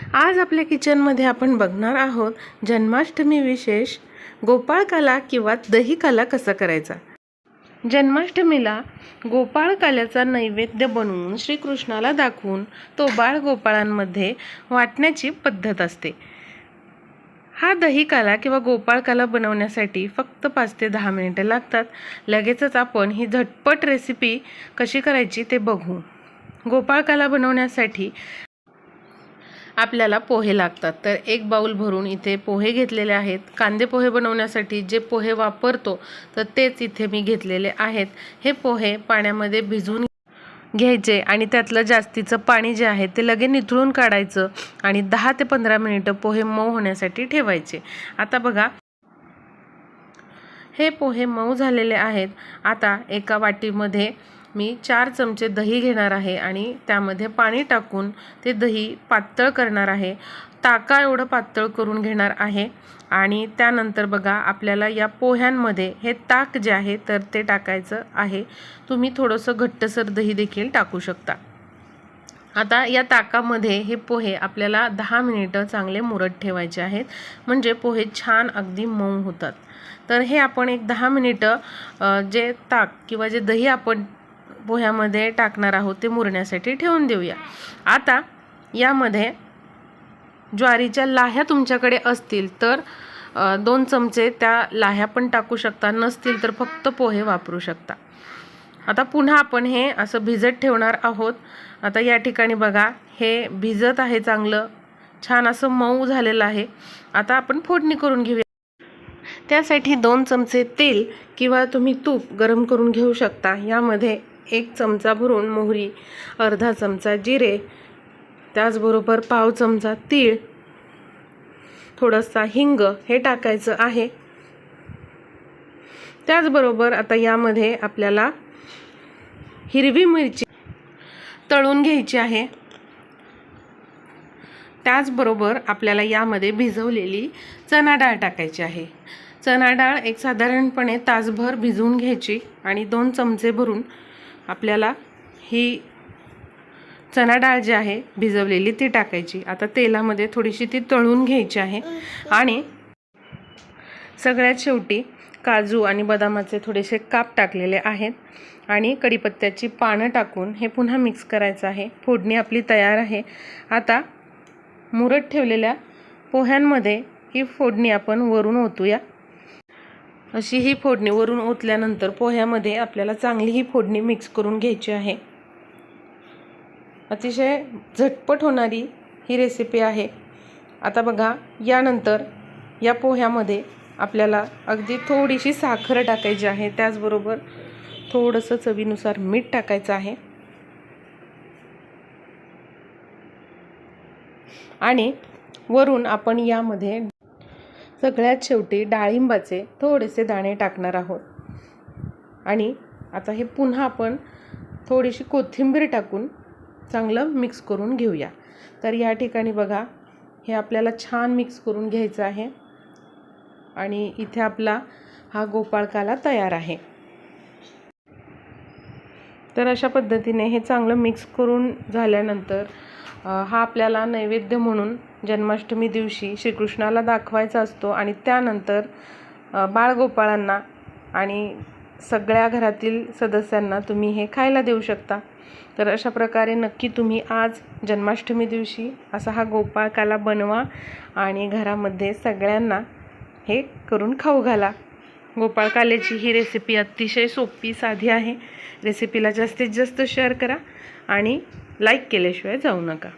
आज आपल्या किचनमध्ये आपण बघणार आहोत जन्माष्टमी विशेष गोपाळकाला किंवा दही काला कसा करायचा? जन्माष्टमीला गोपाळकाल्याचा नैवेद्य बनवून श्रीकृष्णाला दाखवून तो बाळ गोपाळांमध्ये वाटण्याची पद्धत असते. हा दही काला किंवा गोपाळकाला बनवण्यासाठी फक्त पाच ते दहा मिनिटे लागतात. लगेचच आपण ही झटपट रेसिपी कशी करायची ते बघू. गोपाळकाला बनवण्यासाठी आपल्याला पोहे लागतात. तर एक बाऊल भरून इथे पोहे घेतलेले आहेत. कांदे पोहे बनवण्यासाठी जे पोहे वापरतो तर तेच इथे मी घेतलेले आहेत. हे पोहे पाण्यामध्ये भिजवून घ्यायचे आणि त्यातलं जास्तीचं पाणी जे आहे ते लगे निथळून काढायचं आणि दहा ते पंधरा मिनिटं पोहे मऊ होण्यासाठी ठेवायचे. आता बघा. हे पोहे मऊ झालेले आहेत. आता एका वाटीमध्ये मी चार चमचे दही घेणार आहे आणि त्यामध्ये पाणी टाकून ते दही पातळ करणार आहे. ताका एवढं पातळ करून घेणार आहे. आणि त्यानंतर बघा आपल्याला या पोह्यांमध्ये हे ताक जे आहे तर ते टाकायचं आहे. तुम्ही थोडंसं घट्टसर दही देखील टाकू शकता. आता या ताकामध्ये हे पोहे आपल्याला दहा मिनिटं चांगले मुरत ठेवायचे आहेत. म्हणजे पोहे छान अगदी मऊ होतात. तर हे आपण एक दहा मिनिटं जे ताक किंवा जे दही आपण पोह्यामध्ये टाकणार आहोत ते मुरण्यासाठी ठेवून देऊया. आता यामध्ये ज्वारीच्या लाह्या तुमच्याकडे असतील तर दोन चमचे त्या लाह्या पण टाकू शकता नसतील तर फक्त पोहे वापरू शकता. आता पुन्हा आपण हे असं भिजत ठेवणार आहोत. आता या ठिकाणी बघा हे भिजत आहे चांगलं. छान असं मऊ झालेलं आहे. आता आपण फोडणी करून घेऊया. त्यासाठी दोन चमचे तेल किंवा तुम्ही तूप गरम करून घेऊ शकता. यामध्ये एक चमचा भरून मोहरी अर्धा चमचा जिरे त्याचबरोबर पाव चमचा तीळ थोडासा हिंग हे टाकायचं आहे. त्याचबरोबर आता यामध्ये आपल्याला हिरवी मिरची तळून घ्यायची आहे. त्याचबरोबर आपल्याला यामध्ये भिजवलेली चणा डाळ टाकायची आहे. चणा डाळ एक साधारणपणे तासभर भिजवून घ्यायची आणि दोन चमचे भरून आपल्याला ही चणा डाळ जी आहे भिजवलेली ती टाकायची. आता तेलामध्ये थोडीशी ती तळून घ्यायची आहे. आणि सगळ्यात शेवटी काजू आणि बदामाचे थोडेसे काप टाकलेले आहेत. आणि कढीपत्त्याची पानं टाकून हे पुन्हा मिक्स करायचं आहे. फोडणी आपली तयार आहे. आता मुरत ठेवलेल्या पोह्यांमध्ये ही फोडणी आपण वरून ओतूया. अशी ही फोडणी वरून ओतल्यानंतर पोह्यामध्ये आपल्याला चांगली ही फोडणी मिक्स करून घ्यायची आहे. अतिशय झटपट होणारी ही रेसिपी आहे. आता बघा यानंतर या पोह्यामध्ये आपल्याला अगदी थोडीशी साखर टाकायची आहे. त्याचबरोबर थोडंसं चवीनुसार मीठ टाकायचं आहे. आणि वरून आपण यामध्ये सगळ्यात शेवटी डाळिंबाचे थोडेसे दाणे टाकणार आहोत. आणि आता हे पुन्हा आपण थोडीशी कोथिंबीर टाकून चांगलं मिक्स करून घेऊया. तर या ठिकाणी बघा हे आपल्याला छान मिक्स करून घ्यायचं आहे. आणि इथे आपला हा गोपाळकाला तयार आहे. तर अशा पद्धतीने हे चांगलं मिक्स करून झाल्यानंतर हा आपल्याला नैवेद्य म्हणून जन्माष्टमी दिवशी श्रीकृष्णाला दाखवायचा असतो आणि त्यानंतर बाळगोपाळांना आणि सगळ्या घरातील सदस्यांना तुम्ही हे खायला देऊ शकता. तर अशा प्रकारे नक्की तुम्ही आज जन्माष्टमी दिवशी असा हा गोपाळकाला बनवा आणि घरामध्ये सगळ्यांना हे करून खाऊ घाला. गोपाळकाल्याची ही रेसिपी अतिशय सोपी साधी आहे. रेसिपीला जास्तीत जास्त शेअर करा आणि लाईक केल्याशिवाय जाऊ नका.